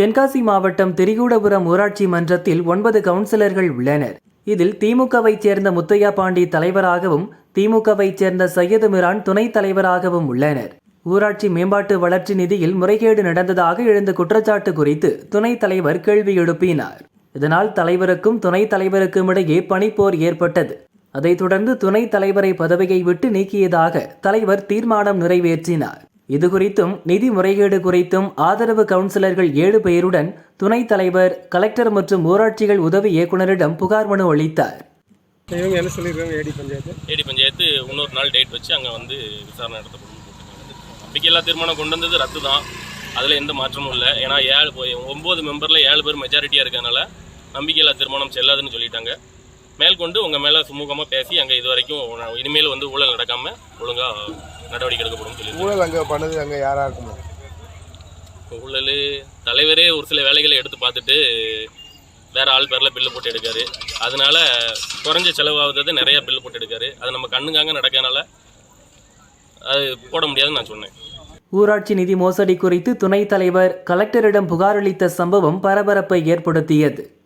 தென்காசி மாவட்டம் திரிகூடபுரம் ஊராட்சி மன்றத்தில் ஒன்பது கவுன்சிலர்கள் உள்ளனர். இதில் திமுகவைச் சேர்ந்த முத்தையா பாண்டி தலைவராகவும் திமுகவைச் சேர்ந்த சையது மிரான் துணைத் தலைவராகவும் உள்ளனர். ஊராட்சி மேம்பாட்டு வளர்ச்சி நிதியில் முறைகேடு நடந்ததாக எழுந்த குற்றச்சாட்டு குறித்து துணைத் தலைவர் கேள்வி எழுப்பினார். இதனால் தலைவருக்கும் துணைத் தலைவருக்கும் இடையே பணிப்போர் ஏற்பட்டது. அதைத் தொடர்ந்து துணைத் தலைவரை பதவியை விட்டு நீக்கியதாக தலைவர் தீர்மானம் நிறைவேற்றினார். இது குறித்தும் நிதி முறைகேடு குறித்தும் ஆதரவு கவுன்சிலர்கள் ஏழு பேருடன் துணைத் தலைவர் கலெக்டர் மற்றும் ஊராட்சிகள் உதவி இயக்குநரிடம் புகார் மனு அளித்தார். இவங்க என்ன சொல்லியிருக்காங்க ஏடி பஞ்சாயத்து? ஏடி பஞ்சாயத்து இன்னொரு நாள் டேட் வச்சு அங்கே வந்து விசாரணை நடத்தப்படும். போட்டிருக்காங்க நம்பிக்கையில்லா தீர்மானம் கொண்டு வந்தது ரத்து தான். அதில் எந்த மாற்றமும் இல்லை. ஏன்னா ஏழு ஒம்பது மெம்பரில் ஏழு பேர் மெஜாரிட்டியாக இருக்கறனால நம்பிக்கையில்லா தீர்மானம் செல்லாதுன்னு சொல்லிட்டாங்க. மேற்கொண்டு உங்கள் மேலே சுமூகமாக பேசி அங்கே இது வரைக்கும் இனிமேல் வந்து ஊழல் நடக்காமல் ஒழுங்காக நடவடிக்கை எடுக்கப்படும் சொல்லி ஊழல் அங்கே பண்ணது அங்கே யாராக இருக்குமா? ஊழல் தலைவரே ஒரு சில வேலைகளை எடுத்து பார்த்துட்டு வேற ஆள் பேரில் பில்லு போட்டு எடுக்காரு. அதனால குறைஞ்ச செலவாகுறது நிறைய பில்லு போட்டு எடுக்காரு. அது நம்ம கண்ணுங்காங்க நடக்கனால அது போட முடியாதுன்னு நான் சொன்னேன். ஊராட்சி நிதி மோசடி குறித்து துணைத் தலைவர் கலெக்டரிடம் புகார் அளித்த சம்பவம் பரபரப்பை ஏற்படுத்தியது.